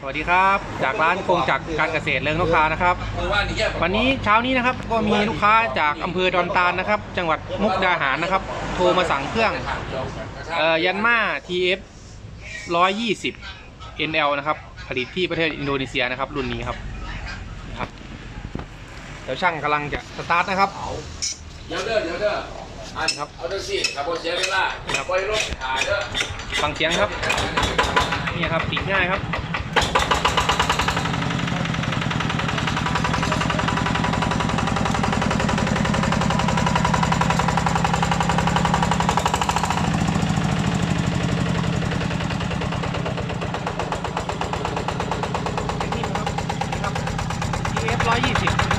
สวัสดีครับ จากร้านคงจักรการเกษตรเลิงนกทานะครับ วันนี้เช้านี้นะครับก็มีลูกค้าจากอำเภอดอนตาลนะครับ จังหวัดมุกดาหารนะครับ โทรมาสั่งเครื่องเอ่อยันมา TF 120 NL นะครับ ผลิตที่ประเทศอินโดนีเซียนะครับ รุ่นนี้ครับครับเดี๋ยวช่างกำลังจะสตาร์ทนะครับเดี๋ยวเด้อเดี๋ยวเด้ออันครับเอาเด้อสิขับรถเสียเวลาครับปล่อยรถถ่ายเด้อฟังเสียงครับนี่ครับติดง่ายครับ 差一点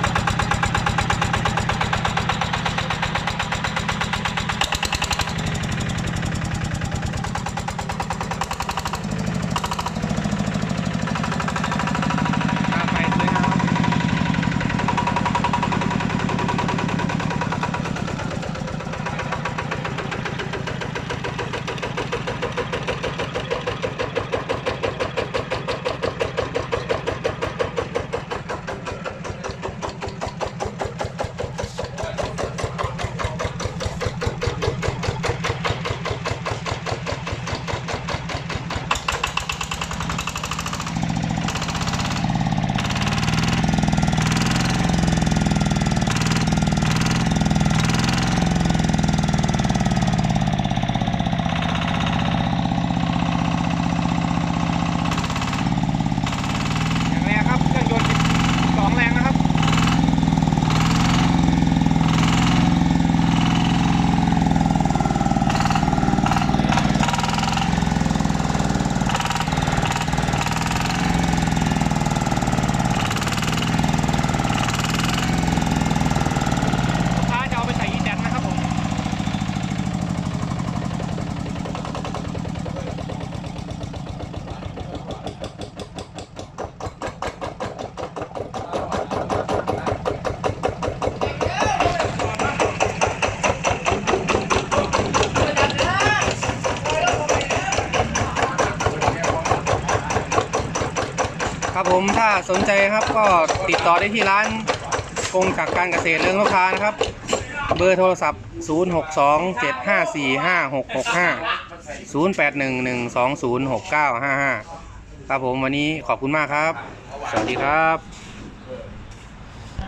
ครับผมถ้าสนใจครับก็ติดต่อได้ที่ร้านกงกักการเกษตรเรื่องลูกค้านะครับ เบอร์โทรศัพท์ 0627545665 0811206955 ครับผมวันนี้ขอบคุณมากครับ สวัสดีครับ